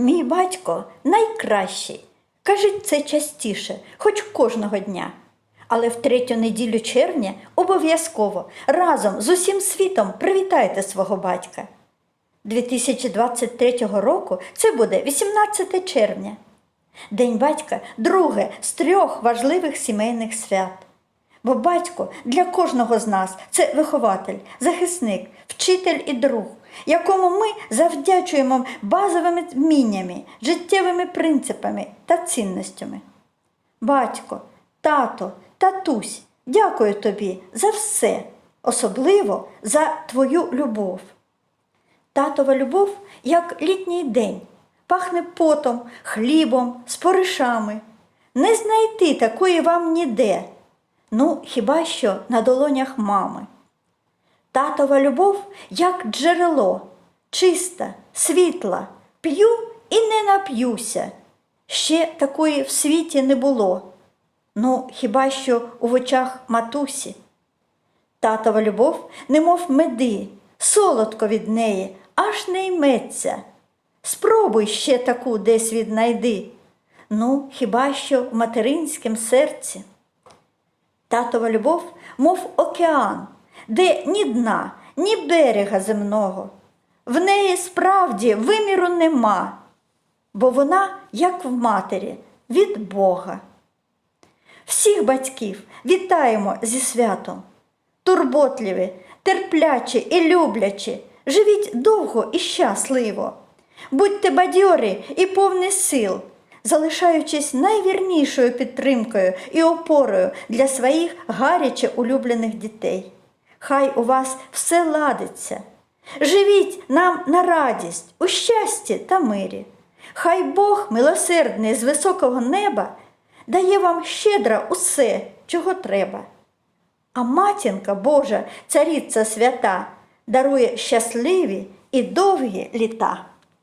Мій батько найкращий. Кажіть це частіше, хоч кожного дня. Але в третю неділю червня обов'язково разом з усім світом привітайте свого батька. 2023 року це буде 18 червня. День батька друге з трьох важливих сімейних свят. Бо батько для кожного з нас це вихователь, захисник, вчитель і друг, якому ми завдячуємо базовими вміннями, життєвими принципами та цінностями. Батько, тато, татусь, дякую тобі за все, особливо за твою любов. Татова любов, як літній день, пахне потом, хлібом, споришами. Не знайти такої вам ніде. Ну, хіба що на долонях мами. Татова любов, як джерело, чиста, світла, п'ю і не нап'юся. Ще такої в світі не було. Ну, хіба що у очах матусі. Татова любов, немов меди, солодко від неї, аж не йметься. Спробуй ще таку десь віднайди. Ну, хіба що в материнськім серці. Татова любов, мов океан, де ні дна, ні берега земного. В неї справді виміру нема, бо вона, як в матері, від Бога. Всіх батьків вітаємо зі святом. Турботливі, терплячі і люблячі, живіть довго і щасливо. Будьте бадьорі і повні сил, залишаючись найвірнішою підтримкою і опорою для своїх гаряче улюблених дітей. Хай у вас все ладиться. Живіть нам на радість, у щасті та мирі. Хай Бог милосердний з високого неба дає вам щедро усе, чого треба. А матінка Божа, цариця свята, дарує щасливі і довгі літа.